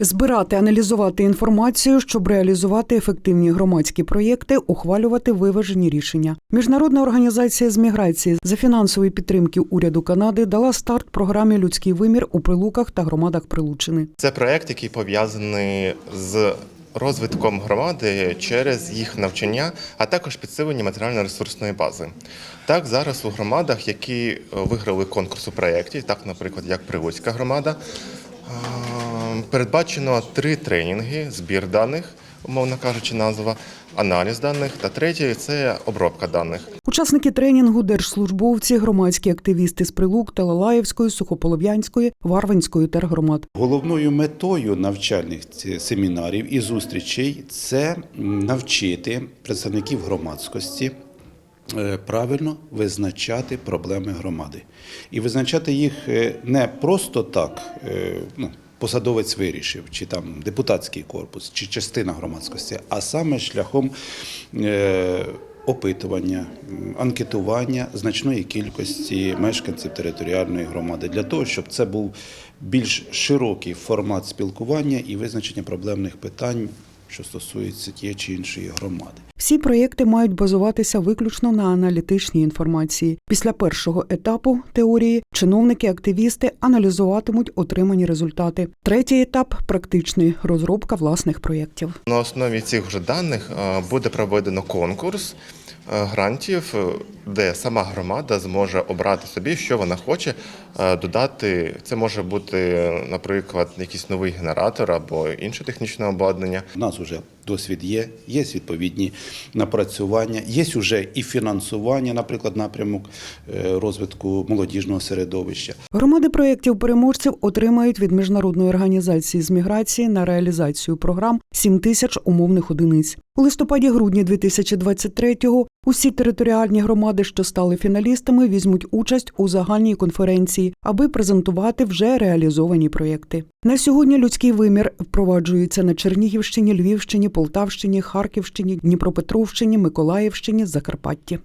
Збирати, аналізувати інформацію, щоб реалізувати ефективні громадські проєкти, ухвалювати виважені рішення. Міжнародна організація з міграції за фінансової підтримки уряду Канади дала старт програмі Людський вимір у прилуках та громадах Прилучини. Це проект, який пов'язаний з розвитком громади через їх навчання, а також підсилення матеріально-ресурсної бази. Так, зараз у громадах, які виграли конкурс у проєкті, так, наприклад, як Прилуцька громада, передбачено три тренінги: збір даних, умовно кажучи, назва, аналіз даних, та третє це обробка даних. Учасники тренінгу, держслужбовці, громадські активісти з Прилук, Талалаївської, Сухополов'янської, Варвинської тергромад. Головною метою навчальних семінарів і зустрічей це навчити представників громадськості е, правильно визначати проблеми громади. І визначати їх е, не просто так. е, Ну, Посадовець вирішив, чи там депутатський корпус, чи частина громадськості, а саме шляхом е, опитування, анкетування значної кількості мешканців територіальної громади для того, щоб це був більш широкий формат спілкування і визначення проблемних питань, що стосується тієї чи іншої громади. Всі проєкти мають базуватися виключно на аналітичній інформації. Після першого етапу теорії чиновники-активісти аналізуватимуть отримані результати. Третій етап практичний розробка власних проєктів. На основі цих вже даних е, буде проведено конкурс грантів, е, де сама громада зможе обрати собі, що вона хоче е, додати. Це може бути, наприклад, якийсь новий генератор або інше технічне обладнання. У нас вже досвід є, є відповідні напрацювання, є вже і фінансування, наприклад, напрямок е, розвитку молодіжного середовища. Громади проєктів переможців отримають від міжнародної організації з міграції на реалізацію програм 7 тисяч умовних одиниць. У листопаді-грудні 2023-го усі територіальні громади, що стали фіналістами, візьмуть участь у загальній конференції, аби презентувати вже реалізовані проєкти. На сьогодні людський вимір впроваджується на Чернігівщині, Львівщині, Полтавщині, Харківщині, Дніпропетровщині, Миколаївщині, Закарпатті.